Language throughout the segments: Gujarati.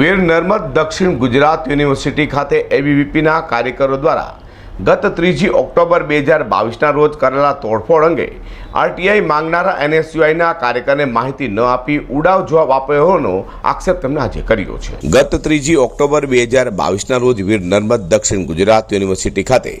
વીર નર્મદ દક્ષિણ ગુજરાત યુનિવર્સિટી ખાતે એબીવીપીના કાર્યકરો દ્વારા ગત ત્રીજી ઓક્ટોબર બે હજાર બાવીસના રોજ કરેલા તોડફોડ અંગે આરટીઆઈ માંગનારા એનએસયુઆઈના કાર્યકરને માહિતી ન આપી ઉડાવ જવાબ આપ્યો હોવાનો આક્ષેપ તેમણે આજે કર્યો છે. ગત ત્રીજી ઓક્ટોબર બે હજાર બાવીસના રોજ વીર નર્મદ દક્ષિણ ગુજરાત યુનિવર્સિટી ખાતે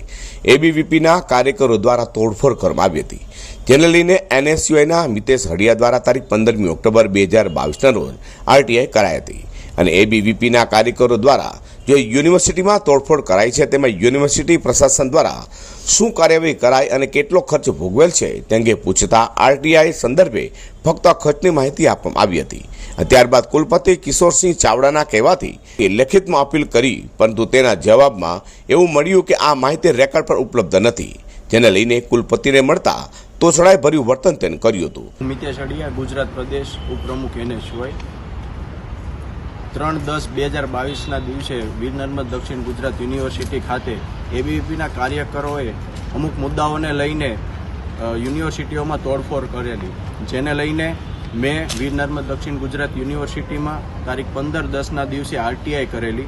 એબીવીપીના કાર્યકરો દ્વારા તોડફોડ કરવામાં આવી હતી. જેને લઈને એનએસયુઆઈના મિતેશ હડિયા દ્વારા તારીખ પંદરમી ઓક્ટોબર બે હજાર બાવીસના રોજ આરટીઆઈ કરાઈ હતી. અને એબીવીપીના કાર્યકરો દ્વારા જે યુનિવર્સિટીમાં તોડફોડ કરાઈ છે, તેમાં યુનિવર્સિટી પ્રશાસન દ્વારા શું કાર્યવાહી કરાઈ અને કેટલો ખર્ચ ભોગવેલ છે, તે અંગે પૂછતા આરટીઆઈ સંદર્ભે ફક્ત ખર્ચની માહિતી આપવામાં આવી હતી. ત્યારબાદ કુલપતિ કિશોરસિંહ ચાવડાના કહેવાથી એ લેખિતમાં અપીલ કરી, પરંતુ તેના જવાબમાં એવું મળ્યું કે આ માહિતી રેકોર્ડ પર ઉપલબ્ધ નથી. જેને લઈને કુલપતિને મળતા તોછડાએ ભર્યું વર્તન તેને કર્યું હતું. મિતેશ ગુજરાત પ્રદેશ ઉપપ્રમુખ એનએસ હોય. ત્રણ દસ બે હજાર બાવીસના દિવસે વીર નર્મદ દક્ષિણ ગુજરાત યુનિવર્સિટી ખાતે એબીવીપીના કાર્યકરોએ અમુક મુદ્દાઓને લઈને યુનિવર્સિટીઓમાં તોડફોડ કરેલી. જેને લઈને મેં વીર નર્મદ દક્ષિણ ગુજરાત યુનિવર્સિટીમાં તારીખ પંદર દસના દિવસે આરટીઆઈ કરેલી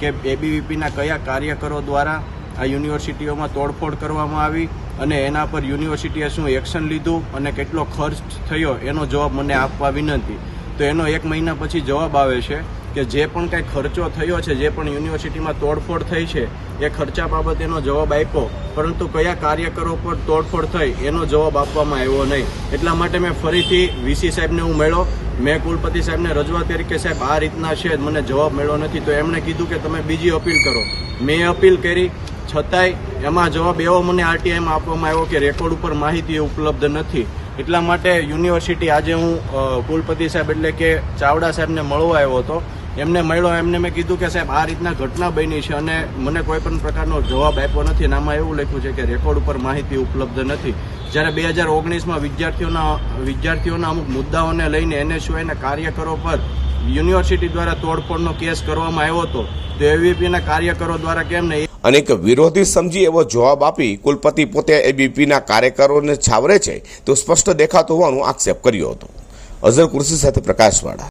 કે એબીવીપીના કયા કાર્યકરો દ્વારા આ યુનિવર્સિટીઓમાં તોડફોડ કરવામાં આવી અને એના પર યુનિવર્સિટીએ શું એક્શન લીધું અને કેટલો ખર્ચ થયો એનો જવાબ મને આપવા વિનંતી. તો એનો એક મહિના પછી જવાબ આવે છે કે જે પણ કાંઈ ખર્ચો થયો છે, જે પણ યુનિવર્સિટીમાં તોડફોડ થઈ છે, એ ખર્ચા બાબતેનો જવાબ આપ્યો. પરંતુ કયા કાર્યકરો પર તોડફોડ થઈ, એનો જવાબ આપવામાં આવ્યો નહીં. એટલા માટે મેં ફરીથી વીસી સાહેબને હું મળ્યો મેં કુલપતિ સાહેબને રજૂઆત કરી કે, સાહેબ, આ રીતના છે, મને જવાબ મળ્યો નથી. તો એમણે કીધું કે, તમે બીજી અપીલ કરો. મેં અપીલ કરી. છતાંય એમાં જવાબ એવો મને આરટીઆઈમાં આપવામાં આવ્યો કે, રેકોર્ડ ઉપર માહિતી ઉપલબ્ધ નથી. એટલા માટે યુનિવર્સિટી, આજે હું કુલપતિ સાહેબ એટલે કે ચાવડા સાહેબને મળવા આવ્યો હતો. એમને મળ્યો, એમને મેં કીધું કે સાહેબ, આ રીતના ઘટના બની છે અને મને કોઈ પણ પ્રકારનો જવાબ આપ્યો નથી. અને આમાં એવું લખ્યું છે કે રેકોર્ડ ઉપર માહિતી ઉપલબ્ધ નથી. જ્યારે બે હજાર ઓગણીસમાં વિદ્યાર્થીઓના વિદ્યાર્થીઓના અમુક મુદ્દાઓને લઈને એનએસયુઆઈના કાર્યકરો પર યુનિવર્સિટી દ્વારા તોડફોડનો કેસ કરવામાં આવ્યો હતો, તો એવીપીના કાર્યકરો દ્વારા કેમ નહીં? અનેક વિરોધી સમજી એવો જવાબ આપી કુલપતિ પોતે એબીપીના કાર્યકરોને છાવરે છે, તો સ્પષ્ટ દેખાતો હોવાનો આક્ષેપ કર્યો હતો. અઝર કુર્સી સાથે પ્રકાશવાળા.